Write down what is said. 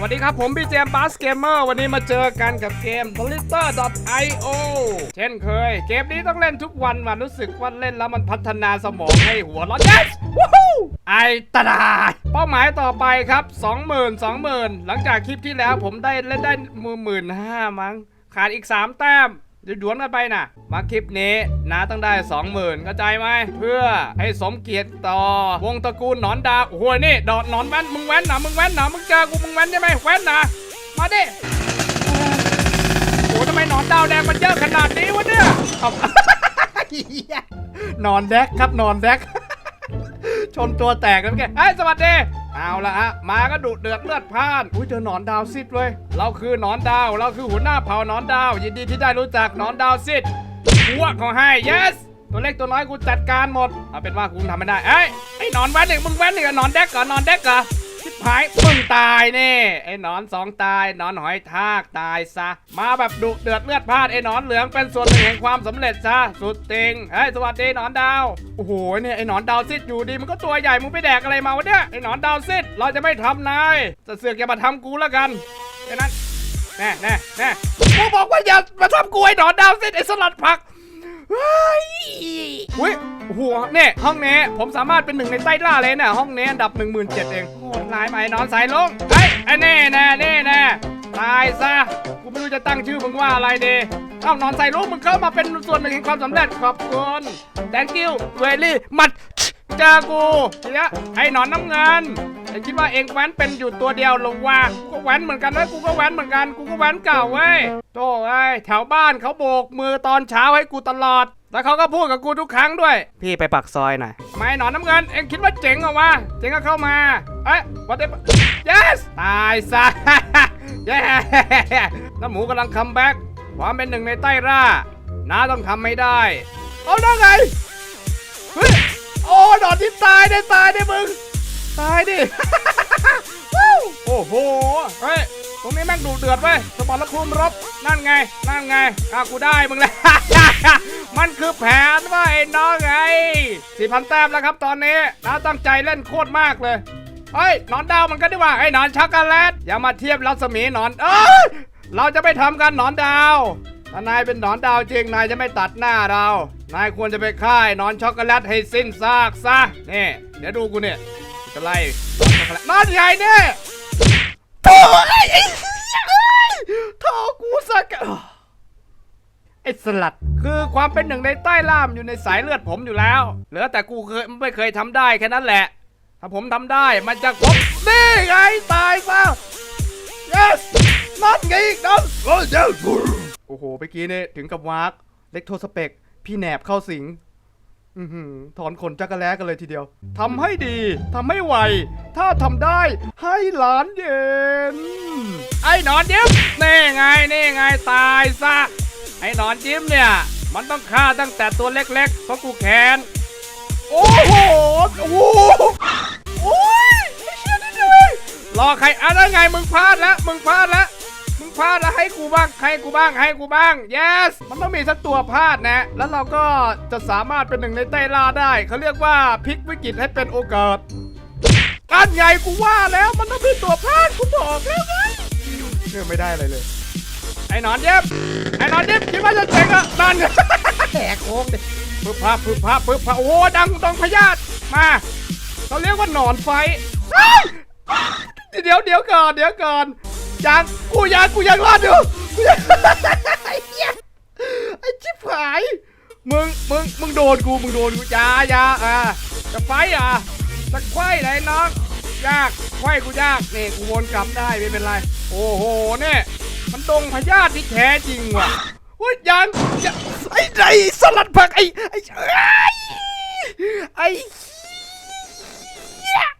สวัสดีครับผมพี่เจมบาสเกมเมอร์วันนี้มาเจอกันกับเกม b l i t t e r io เช่นเคย เกมนี้ต้องเล่นทุกวันว่ะรู้สึกว่าเล่นแล้วมันพัฒนาสมองให้หัวร้อน yes วู้ฮู้ไอตาดาเป้าหมายต่อไปครับ 20,000 20,000 หลังจากคลิปที่แล้วผมได้เล่นได้มือหมื่นห้ามั้งขาดอีก 3 แต้ม ดี๋ยวดวนกันไปนะมาคลิปนี้นาต้องได้ 20,000เข้าใจไหม เพื่อให้สมเกียรติต่อ วงตระกูลหนอนดาวโอ้โหนี่ดอดหนอนแว้นมึงแว้นหนะมึงแว้นหนะมึงเจอกูมึงแว้นใช่ไหมแว้นหนะมาดิโอ้ทำไมหนอนดาวแดงมันเยอะขนาดนี้วะเนี่ยนอนแดกครับนอนแดกชนตัวแตกแล้วแกเฮ้ยสวัสดี เอาละฮะมาก็ดุเดือดเลือดพล่าน อุ้ยเจอหนอนดาวซิดเว้ยเราคือหนอนดาว เราคือหัวหน้าเผ่าหนอนดาว ยินดีที่ได้รู้จักหนอนดาวซิดพวกเขาให้ yes ตัวเล็กตัวน้อยกูจัดการหมดเอาเป็นว่ากูทำไม่ได้เอ้ยไอ้หนอนแว้นหนึ่งมึงแว้นหนึ่งหนอนแดกก่อนนอนแดกก่อน หายมึงตายนี่ไอ้หนอนสองตายหนอนหอยทากตายซะ มาแบบดุเดือดเลือดพลานไอ้หนอนเหลืองเป็นส่วนหนึ่งแห่งความสำเร็จซะสุดติงเฮ้ยสวัสดีหนอนดาวโอ้โหเนี่ยไอ้หนอนดาวซิดอยู่ดีมันก็ตัวใหญ่มึงไปแดกอะไรมาวะเนี่ยไอ้หนอนดาวซิดเราจะไม่ทำนายจะเสือกอย่ามาทำกูแล้วกันแค่นั้นแน่แน่แน่กูบอกว่าอย่ามาทำกูไอ้หนอนดาวซิดไอ้สลัดผัก เฮ้ยอุ้ยโอ้โหเนี่ยห้องนี้ผมสามารถเป็นหนึ่งในใต้ล่าเลยเนี่ยห้องนี้อันดับ 1 7 0 0 0เองโหดร้ายไหมนอนสายลงเฮ้ยไอ้แน่แน่แน่แน่ตายซะกูไม่รู้จะตั้งชื่อมึงว่าอะไรดีเอ้านอนใส่ลูกมึงเข้ามาเป็นส่วนหนึ่งแห่งความสำเร็จขอบคุณ thank you very much จอกูทีนี้ไอ้หนอนน้ำเงิน ไอ้คิดว่าเองแว้นเป็นอยู่ตัวเดียวหรอวะกูก็แว้นเหมือนกันนะกูก็แว้นเหมือนกันกูก็แว้นเก่าเว้ยโธ่เอ้ยแถวบ้านเขาโบกมือตอนเช้าให้กูตลอด แล้วเขาก็พูดกับกูทุกครั้งด้วย พี่ไปปักซอยหน่อย ไม่หนอนน้ำเงิน เอ็งคิดว่าเจ๋งเหรอวะ เจ๋งก็เข้ามา เอ้ยวันเด yes ตายซะ เย้น้ำหมูกำลังคัมแบ็กความเป็นหนึ่งในใต้ร่า น้าต้องทำไม่ได้ เอาได้ไง เฮ้ย โอ้ดอนทิพย์ตายได้ตายได้มึง ตายดิวู้โอ้โห เฮ้ย ตรงนี้แม่งดูเดือดเว้ยสมรภูมิรบ นั่นไง นั่นไงข้ากูได้มึงแล้ว มันคือแผนว่าไอ้น้องไงสี่พันแต้มแล้วครับตอนนี้น้าตั้งใจเล่นโคตรมากเลย เฮ้ยหนอนดาวมันก็ได้ว่าไอ้หนอนช็อกโกแลต อย่ามาเทียบรัศมีหนอน เอ้ยเราจะไม่ทำกันหนอนดาวถ้านายเป็นหนอนดาวจริงนายจะไม่ตัดหน้าเรา นายควรจะไปฆ่าไอ้หนอนช็อกโกแลตให้สิ้นซากซะ นี่ เดี๋ยวดูกูเนี่ยกู จะไล่หนอนช็อกโกแลตนั่นไงเนี่ยโถ่ไอ้ไอ้เหี้ยเอ้ยโถ่กูสักกะไอ้สลัด คือความเป็นหนึ่งในใต้ล่ามอยู่ในสายเลือดผมอยู่แล้ว เหลือแต่กูเคยไม่เคยทำได้แค่นั้นแหละ ถ้าผมทำได้มันจะครบนี่ไงตายซะ yes นั่นไงอีกนั่นโอ้ยโอ้โหเมื่อกี้นี่ถึงกับวากเล็กโทสเปกพี่แหนบเข้าสิง อือหือถอนขนจักรแล้กันเลยทีเดียวทำให้ดีทำให้ไว ถ้าทำได้ให้หลานเย็นไอ้หนอนยิ้มนี่ไงนี่ไงตายซะไอ้หนอนยิ้มเนี่ย มันต้องฆ่าตั้งแต่ตัวเล็กๆเพราะกูแค้นโอ้โหโอ้โหโอ้ยไอ้เชี่ยนี่เลยรอใครอะไรไงมึงพลาดแล้วมึงพลาดแล้ว พลาดแล้วให้กูบ้างให้กูบ้างให้กูบ้าง yes มันต้องมีสักตัวพลาดนะ แล้วเราก็จะสามารถเป็นหนึ่งในไต้ล่าได้เขาเรียกว่าพลิกวิกฤตให้เป็นโอกาสการใหญ่กูว่าแล้วมันต้องมีตัวพลาดกูบอกแล้วไงเรื่องไม่ได้อะไรเลย ไอ้หนอนเย็บไอ้หนอนเย็บคิดว่าจะเจ๋งอะนั่นแหกโค้งดิปึ๊บพับปึ๊บพับปึ๊บพับโอ้โหดังดองพยาธิมาเขาเรียกว่าหนอนไฟเฮ้ยเดี๋ยวเดี๋ยวก่อนเดี๋ยวก่อน ยังกูยังกูยังรอดอยู่กูยังไอ้เหี้ยไอ้ชิบหายมึงมึงมึงโดนกูมึงโดนกูยายาอ่าจะไฟอะจะไขว้ไหนน้องยากไขว้กูยากนี่กูวนกลับได้ไม่เป็นไร โอ้โหเนี่ยมันดงพยาธิที่แท้จริงว่ะโอ้ยยังไอ้ไอ้สลัดผักไอไอ้ไอ้ไอ้